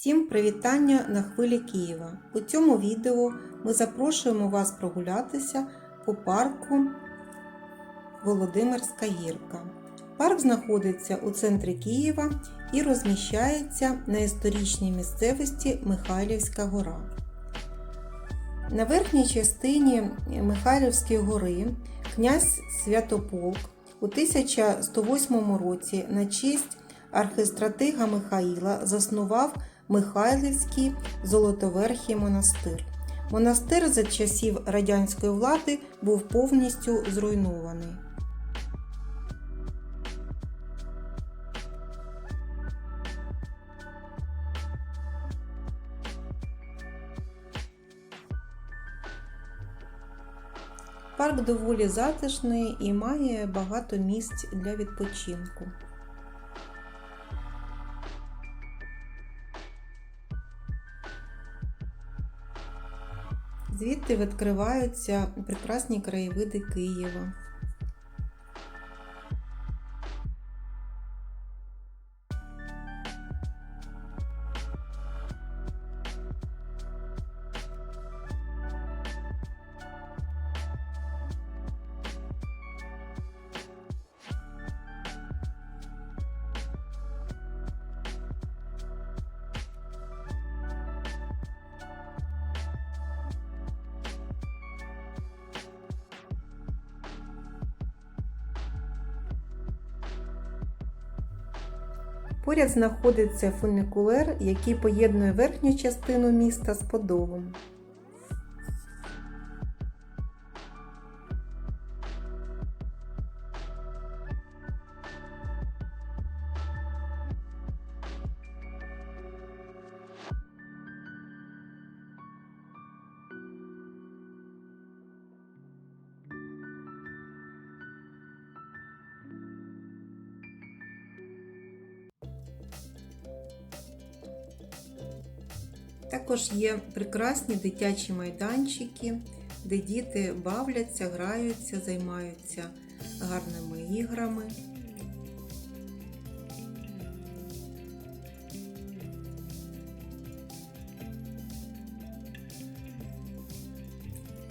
Всім привітання на хвилі Києва. У цьому відео ми запрошуємо вас прогулятися по парку Володимирська гірка. Парк знаходиться у центрі Києва і розміщається на історичній місцевості Михайлівська гора. На верхній частині Михайлівської гори князь Святополк у 1108 році на честь архистратига Михаїла заснував Михайлівський Золотоверхий монастир. Монастир за часів радянської влади був повністю зруйнований. Парк доволі затишний і має багато місць для відпочинку. Звідти відкриваються прекрасні краєвиди Києва. Поряд знаходиться фуникулер, який поєднує верхню частину міста з подолом. Також є прекрасні дитячі майданчики, де діти бавляться, граються, займаються гарними іграми.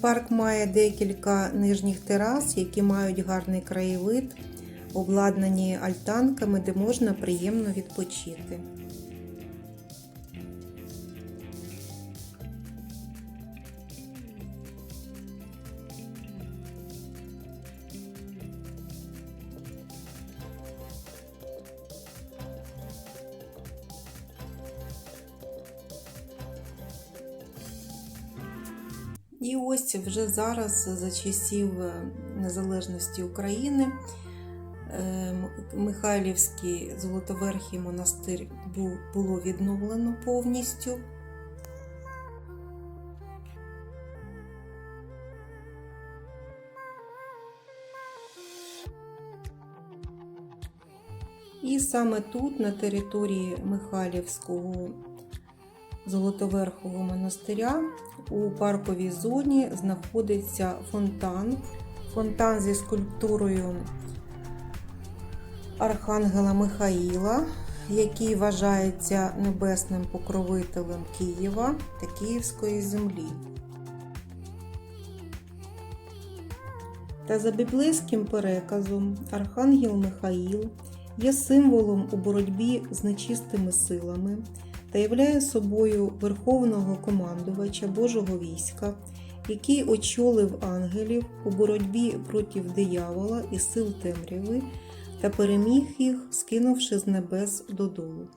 Парк має декілька нижніх терас, які мають гарний краєвид, обладнані альтанками, де можна приємно відпочити. І ось вже зараз, за часів е, незалежності України, е, Михайлівський Золотоверхий монастир бу- було відновлено повністю. І саме тут, на території Михайлівського Золотоверхового монастиря, у парковій зоні знаходиться фонтан. Фонтан зі скульптурою Архангела Михаїла, який вважається небесним покровителем Києва та Київської землі. Та за біблейським переказом Архангел Михаїл є символом у боротьбі з нечистими силами та являє собою верховного командувача Божого війська, який очолив ангелів у боротьбі проти диявола і сил темряви та переміг їх, скинувши з небес додолу.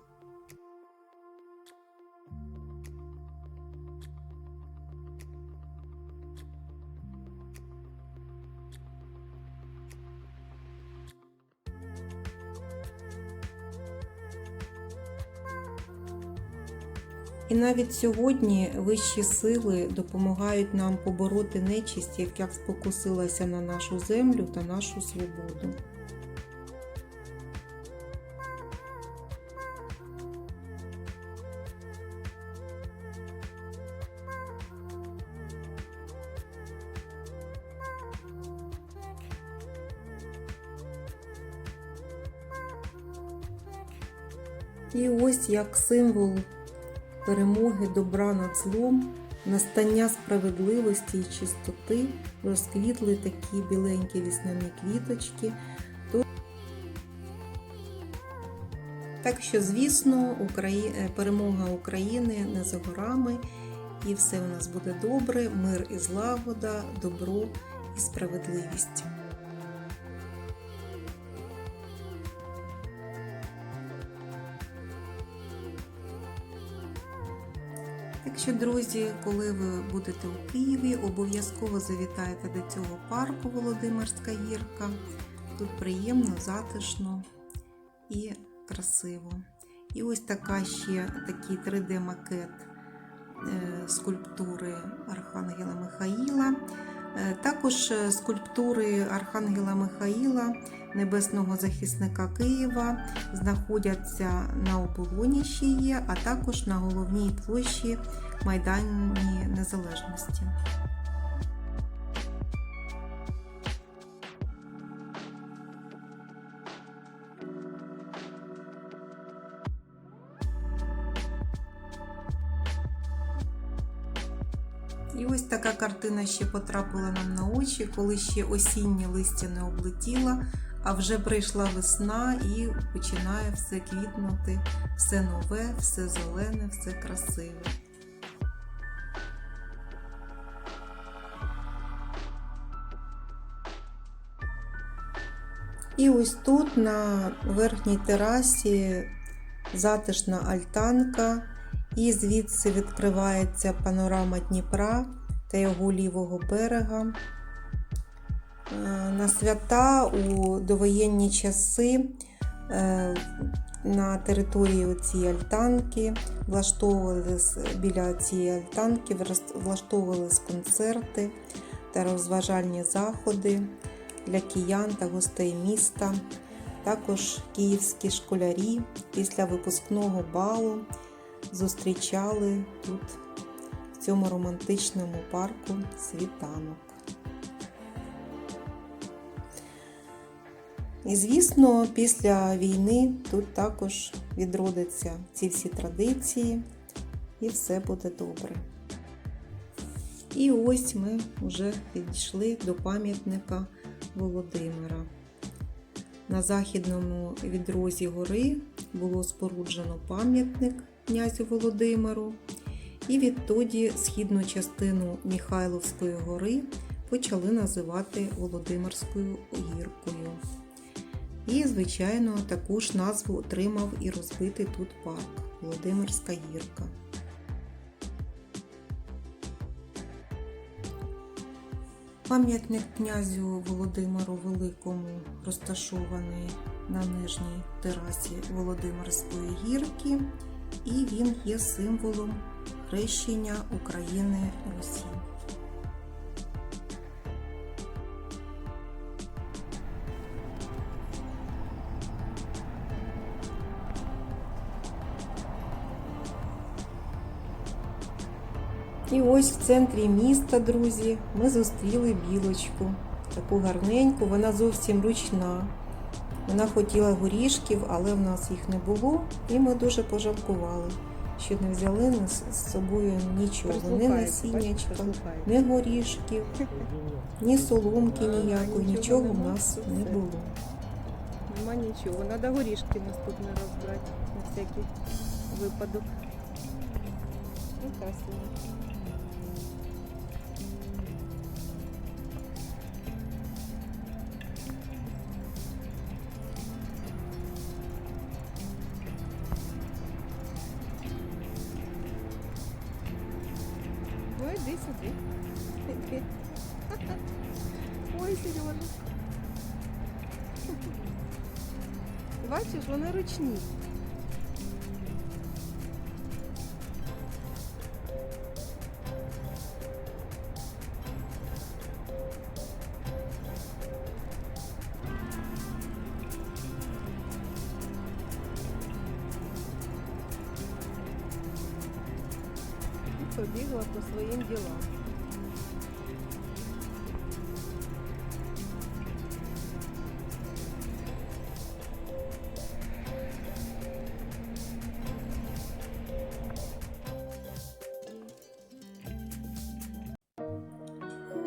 І навіть сьогодні вищі сили допомагають нам побороти нечисть, яка спокусилася на нашу землю та нашу свободу. І ось як символ перемоги добра над злом, настання справедливості і чистоти розквітли такі біленькі вісняні квіточки. То- Так що, звісно, Украї... е, перемога України не за горами, і все у нас буде добре, мир і злагода, добро і справедливість. Так що, друзі, коли ви будете у Києві, обов'язково завітайте до цього парку Володимирська гірка. Тут приємно, затишно і красиво. І ось така ще такий 3D-макет е, скульптури Архангела Михаїла. Е, Також е, скульптури Архангела Михаїла, небесного захисника Києва, знаходяться на оболоні ще є, а також на головній площі Майдані Незалежності. Картина ще потрапила нам на очі, коли ще осіннє листя не облетіло, а вже прийшла весна і починає все квітнути, все нове, все зелене, все красиве. І ось тут на верхній терасі затишна альтанка, і звідси відкривається панорама Дніпра та його лівого берега. Е, На свята у довоєнні часи е, на території цієї альтанки влаштовувались біля цієї альтанки влаштовувались концерти та розважальні заходи для киян та гостей міста. Також київські школярі після випускного балу зустрічали тут, цьому романтичному парку, світанок. І, звісно, після війни тут також відродяться ці всі традиції, і все буде добре. І ось ми вже підійшли до пам'ятника Володимира. На західному відрозі гори було споруджено пам'ятник князю Володимиру, і відтоді східну частину Міхайловської гори почали називати Володимирською гіркою. І, звичайно, таку ж назву отримав і розбитий тут парк Володимирська гірка. Пам'ятник князю Володимиру Великому розташований на нижній терасі Володимирської гірки, і він є символом хрещення України Русі. І ось в центрі міста, друзі, ми зустріли білочку. Таку гарненьку, вона зовсім ручна. Вона хотіла горішків, але в нас їх не було, і ми дуже пожалкували, що не взяли з собою нічого, ні насіннячка, ні горішків, ні соломки ніякої, нічого в нас не було. Нема нічого. Треба горішки наступний раз брати на всякий випадок. Ну, красиво. Ой, Сережа. Бачиш, вони ручні.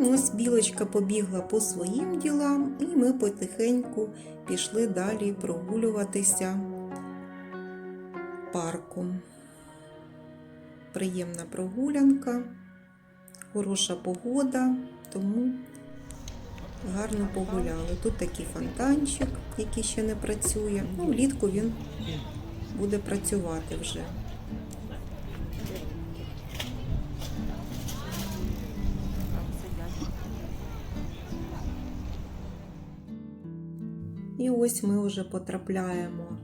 Ось білочка побігла по своїм ділам, і ми потихеньку пішли далі прогулюватися парком. Приємна прогулянка, хороша погода, тому гарно погуляли. Тут такий фонтанчик, який ще не працює. Ну, влітку він буде працювати вже. Ось ми вже потрапляємо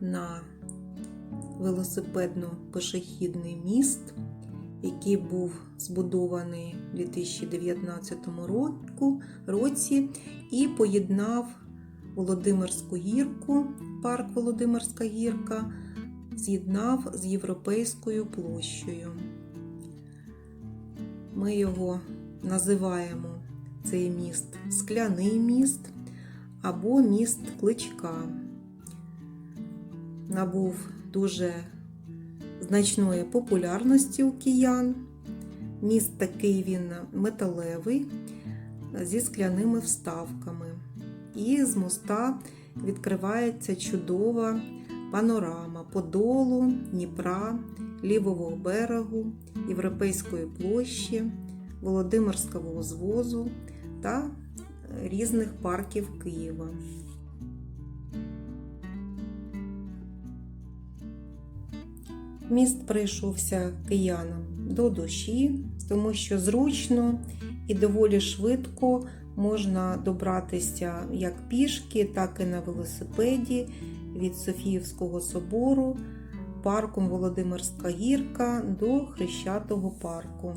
на велосипедно-пешехідний міст, який був збудований у 2019 році і поєднав Володимирську гірку, парк Володимирська гірка, з'єднав з Європейською площею. Ми його називаємо цей міст скляний міст або міст Кличка. Набув дуже значної популярності у киян. Міст такий він металевий зі скляними вставками. І з моста відкривається чудова панорама Подолу, Дніпра, лівого берегу, Європейської площі, Володимирського узвозу та різних парків Києва. Міст прийшовся киянам до душі, тому що зручно і доволі швидко можна добратися як пішки, так і на велосипеді від Софіївського собору, парком Володимирська гірка до Хрещатого парку.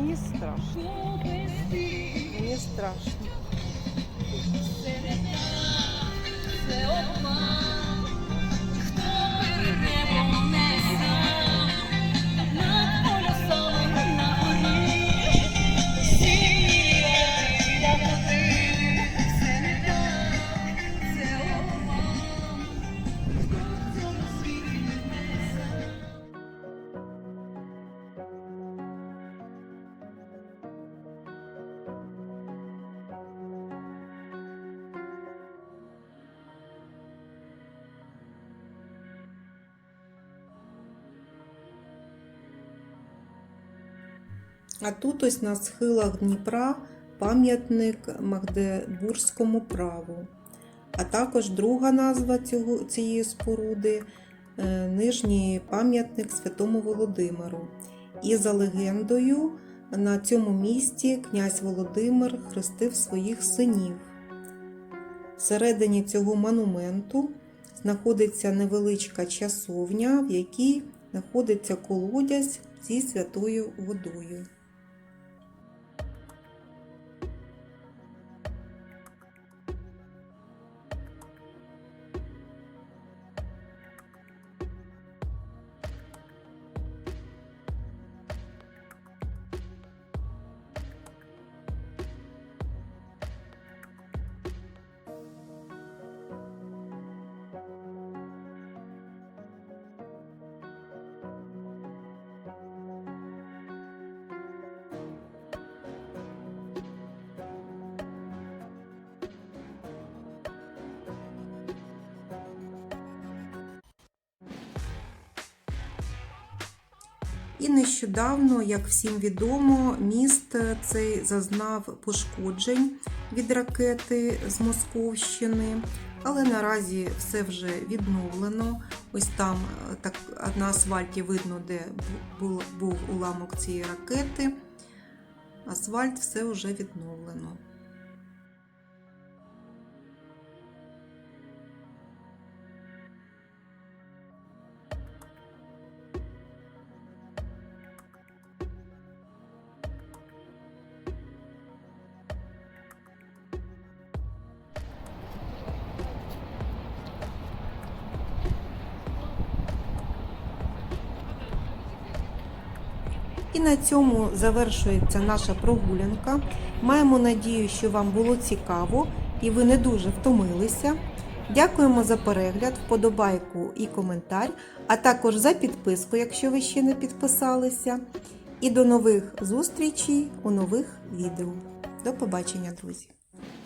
Мені, страшно. Мені страшно. А тут ось на схилах Дніпра пам'ятник Магдебурзькому праву. А також друга назва цього, цієї споруди е, нижній пам'ятник Святому Володимиру. І за легендою, на цьому місці князь Володимир хрестив своїх синів. Всередині цього монументу знаходиться невеличка часовня, в якій знаходиться колодязь зі святою водою. І нещодавно, як всім відомо, міст цей зазнав пошкоджень від ракети з Московщини, але наразі все вже відновлено. Ось там е, так на асфальті видно, де був уламок цієї ракети. Асфальт все вже відновлено. І на цьому завершується наша прогулянка. Маємо надію, що вам було цікаво і ви не дуже втомилися. Дякуємо за перегляд, вподобайку і коментар, а також за підписку, якщо ви ще не підписалися. І до нових зустрічей у нових відео. До побачення, друзі!